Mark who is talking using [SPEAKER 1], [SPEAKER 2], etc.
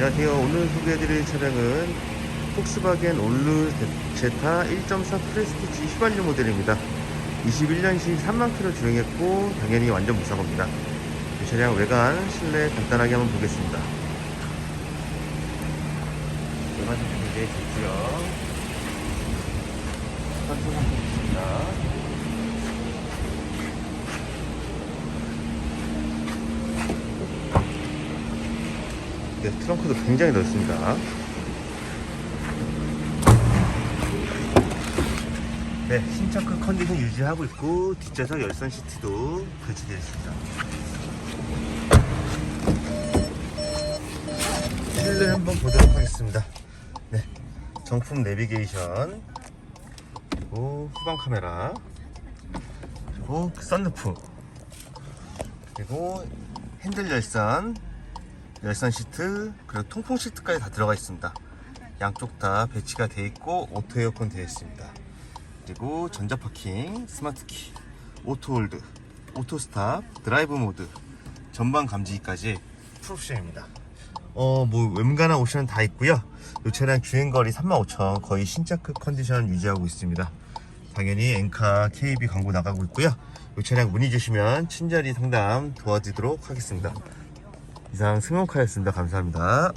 [SPEAKER 1] 안녕하세요. 오늘 소개해드릴 차량은 폭스바겐 올루 제타 1.4 프레스티지 휘발유 모델입니다. 21년식 3만 킬로 주행했고 당연히 완전 무사고입니다. 이 차량 외관, 실내 간단하게 한번 보겠습니다. 외관 상태 굉장히 좋고요. 선수 상태 좋습니다. 네, 트렁크도 굉장히 넓습니다. 네, 신차크 컨디션 유지하고 있고 뒷좌석 열선 시트도 설치되어 있습니다. 실내 한번 보도록 하겠습니다. 네, 정품 내비게이션 그리고 후방 카메라 그리고 썬루프 그리고 핸들 열선 열선 시트 그리고 통풍 시트까지 다 들어가 있습니다. 양쪽 다 배치가 되어 있고 오토 에어컨 되어 있습니다. 그리고 전자 파킹, 스마트 키, 오토 홀드, 오토 스탑, 드라이브 모드, 전방 감지기까지 풀옵션입니다. 어, 뭐 웬간한 옵션은 다 있고요. 이 차량 주행 거리 35,000 거의 신차급 컨디션 유지하고 있습니다. 당연히 엔카 KB 광고 나가고 있고요. 이 차량 문의 주시면 친절히 상담 도와드리도록 하겠습니다. 이상 승용카였습니다. 감사합니다.